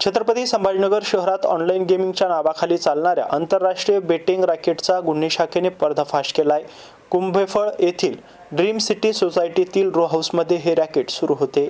छत्रपती संभाजीनगर शहरात ऑनलाईन गेमिंगच्या नावाखाली चालणाऱ्या आंतरराष्ट्रीय बेटिंग रॅकेटचा गुन्हे शाखेने पर्दाफाश केलाय. कुंभेफळ येथील ड्रीम सिटी सोसायटीतील रो हाऊसमध्ये हे रॅकेट सुरू होते.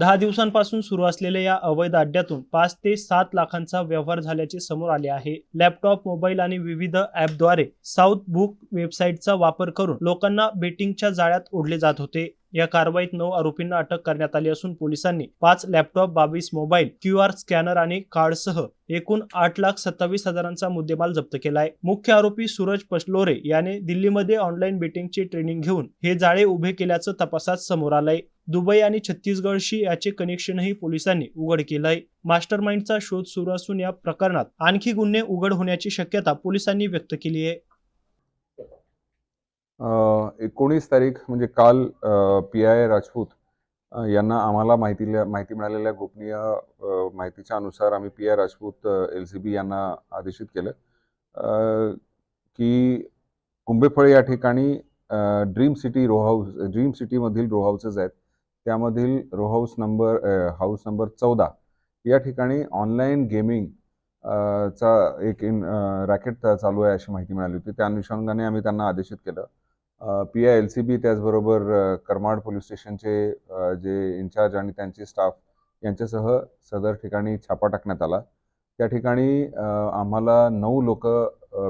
दहा दिवसांपासून सुरू असलेल्या या अवैध अड्ड्यातून पाच ते सात लाखांचा व्यवहार झाल्याचे समोर आले आहे. लॅपटॉप मोबाईल आणि विविध ॲपद्वारे साऊथ बुक वेबसाईटचा वापर करून लोकांना बेटिंगच्या जाळ्यात ओढले जात होते. या कारवाईत नऊ आरोपींना अटक करण्यात आली असून पोलिसांनी पाच लॅपटॉप बावीस मोबाईल क्यू आर स्कॅनर आणि कार्डसह एकूण आठ लाख सत्तावीस हजारांचा मुद्देमाल जप्त केला आहे मुख्य आरोपी सूरज पसलोरे याने दिल्लीमध्ये ऑनलाईन बेटिंगची ट्रेनिंग घेऊन हे जाळे उभे केल्याचं तपासात समोर आलंय. दुबई आणि छत्तीसगडशी याचे कनेक्शनही पोलिसांनी उघड केलंय. मास्टर माइंडचा शोध सुरू असून या प्रकरणात आणखी गुन्हे उघड होण्याची शक्यता पोलिसांनी व्यक्त केली आहे. एकोणीस तारीख म्हणजे काल पी आय राजपूत यांना आम्हाला माहिती माहिती मिळालेल्या गोपनीय माहितीच्या अनुसार आम्ही P I Rajput L C B यांना आदेशित केलं. की कुंभेफळ या ठिकाणी dream city row house dream सिटीमधील row houses आहेत. त्यामधील row house number house number चौदा. या ठिकाणी ऑनलाईन गेमिंग चा एक इन रॅकेट चालू आहे अशी माहिती मिळाली होती. त्या अनुषंगाने आम्ही त्यांना आदेशित केलं. P I L C B त्याचबरोबर करमाड पोलीस स्टेशनचे जे इन्चार्ज आणि त्यांचे स्टाफ यांच्यासह सदर ठिकाणी छापा टाकण्यात आला. त्या ठिकाणी आम्हाला नऊ लोक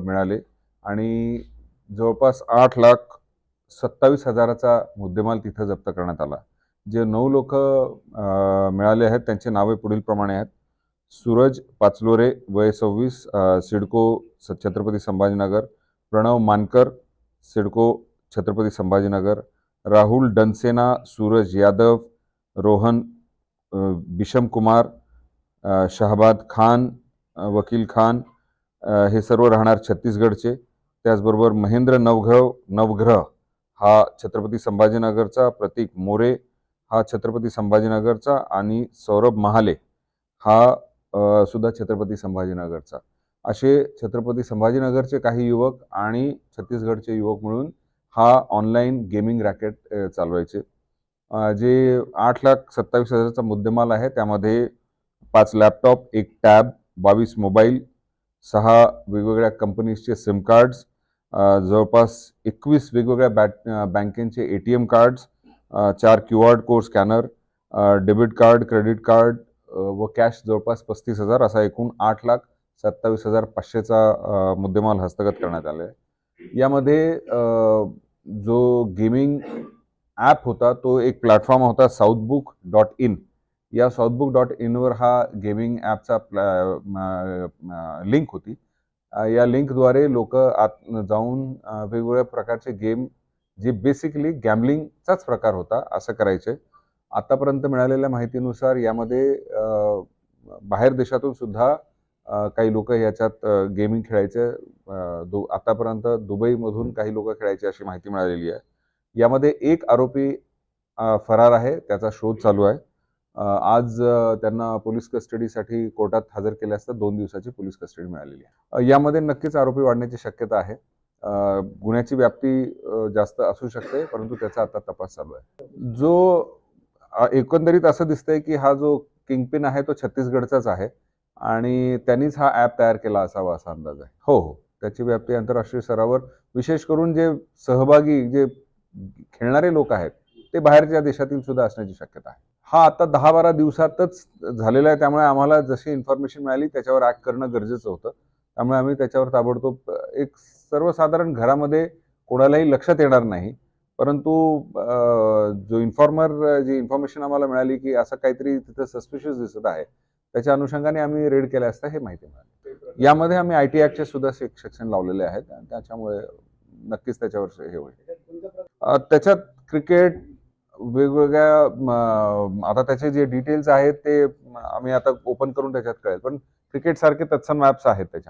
मिळाले आणि जवळपास आठ लाख सत्तावीस हजाराचा मुद्देमाल तिथं जप्त करण्यात आला. जे नऊ लोक मिळाले आहेत त्यांचे नावे पुढील प्रमाणे आहेत. सूरज पाचलोरे वय सव्वीस सिडको स- छत्रपती संभाजीनगर. प्रणव मानकर सिडको छत्रपती संभाजीनगर. राहुल डनसेना सूरज यादव रोहन बिशम कुमार शहाबाद खान वकील खान हे सर्व राहणार छत्तीसगडचे. त्याचबरोबर महेंद्र नवघ्रव नवग्रह हा छत्रपती संभाजीनगरचा प्रतीक मोरे हा छत्रपती संभाजीनगरचा आणि सौरभ महाले हा सुद्धा छत्रपती संभाजीनगरचा. असे छत्रपती संभाजीनगरचे काही युवक आणि छत्तीसगडचे युवक मिळून हा ऑनलाईन गेमिंग रॅकेट चालवायचे. जे आठ लाख सत्तावीस हजाराचा मुद्देमाल आहे त्यामध्ये पाच लॅपटॉप एक टॅब बावीस मोबाईल सहा वेगवेगळ्या कंपनीजचे सिम कार्ड्स जवळपास एकवीस वेगवेगळ्या बॅट बँकेचे ए टी एम कार्ड्स चार Q R code scanner debit card credit card व कॅश जवळपास पस्तीस हजार असा एकूण आठ लाख सत्तावीस हजार पाचशेचा मुद्देमाल हस्तगत करण्यात आले. आहे यामध्ये जो गेमिंग ॲप होता तो एक प्लॅटफॉर्म होता साऊथबुक डॉट इन. या साऊथबुक डॉट इनवर हा गेमिंग ॲपचा लिंक होती. या लिंकद्वारे लोक आत जाऊन वेगवेगळ्या प्रकारचे गेम जे बेसिकली गॅमलिंगचाच प्रकार होता असं करायचे. आतापर्यंत मिळालेल्या माहितीनुसार यामध्ये बाहेर देशातून सुद्धा काही लोक याच्यात गेमिंग खेळायचे. दु आतापर्यंत दुबईमधून काही लोक खेळायचे अशी माहिती मिळालेली आहे. यामध्ये एक आरोपी फरार आहे त्याचा शोध चालू आहे. आज त्यांना पोलीस कस्टडीसाठी कोर्टात हजर केले असता दोन दिवसाची पोलीस कस्टडी मिळालेली आहे. यामध्ये नक्कीच आरोपी वाढण्याची शक्यता आहे. गुन्ह्याची व्याप्ती जास्त असू शकते परंतु त्याचा आता तपास चालू आहे. जो एकंदरीत असं दिसतंय की हा जो किंगपिन आहे तो छत्तीसगडचाच आहे आणि त्यांनीच हा ॲप तयार केला असावा असा अंदाज आहे. हो हो. त्याची व्याप्ती आंतरराष्ट्रीय स्तरावर विशेष करून जे सहभागी जे खेळणारे लोक आहेत ते बाहेरच्या देशातील सुद्धा असण्याची शक्यता आहे. हा आता दहा बारा दिवसातच झालेला आहे त्यामुळे आम्हाला जशी इन्फॉर्मेशन मिळाली त्याच्यावर ॲक्ट करणं गरजेचं होतं. त्यामुळे आम्ही त्याच्यावर ताबडतोब एक सर्वसाधारण घरामध्ये कोणालाही लक्षात येणार नाही. परंतु जो इन्फॉर्मर जी इन्फॉर्मेशन आम्हाला मिळाली की असं काहीतरी तिथं सस्पिशियस दिसत आहे त्याच्या अनुषंगाने आम्ही रेड केल्या असता हे माहिती मिळाली. यामध्ये आम्ही आय टी ॲक्टचे सुद्धा सेक्शन लावलेले आहेत. त्याच्यामुळे नक्कीच त्याच्यावर हे होईल. त्याच्यात क्रिकेट वेगवेगळ्या आता त्याचे जे डिटेल्स आहेत ते आम्ही आता ओपन करून त्याच्यात कळेल. पण क्रिकेट सारखे तत्सम ॲप्स आहेत त्याच्यात